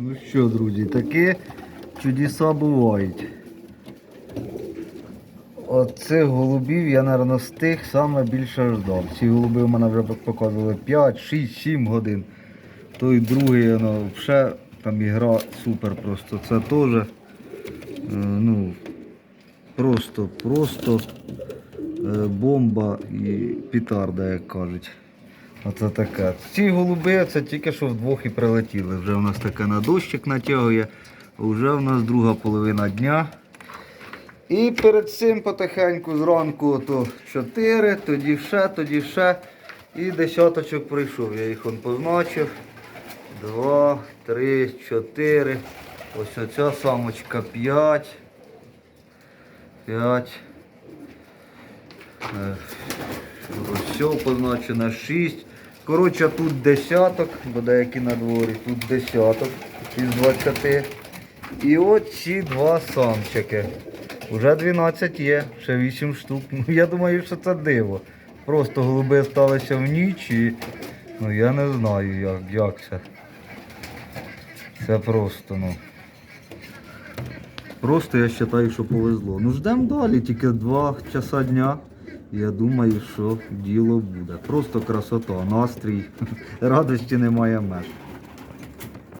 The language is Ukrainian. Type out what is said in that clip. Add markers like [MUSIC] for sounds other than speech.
Ну що, друзі, такі чудеса бувають. Оцих голубів я, мабуть, з тих саме більше ждав. Ці голуби у мене вже показували 5, 6, 7 годин. Той другий, ну, вже там ігра супер просто. Це теж. е, Ну, просто, просто е, бомба і пітарда, як кажуть. Оце таке. Ці голуби це тільки що вдвох і прилетіли. Вже в нас таке на дощик натягує. Вже в нас друга половина дня. І перед цим потихеньку зранку то 4, тоді ще, тоді ще. І десяточок прийшов. Я їх он позначив. Два, три, чотири. Ось оця самочка 5. 5. Е, Ось все позначено 6. Коротше, тут десяток, бо деякі на дворі, тут десяток із 20. І от ці два самчики. Уже 12 є, ще 8 штук. Ну, я думаю, що це диво. Просто голуби сталися в ніч і ну, я не знаю, як, як це. Це просто, ну. Просто я вважаю, що повезло. Ну ждемо далі, тільки 2 часа дня. Я думаю, що діло буде. Просто красота, настрій, [LAUGHS] радості немає меж.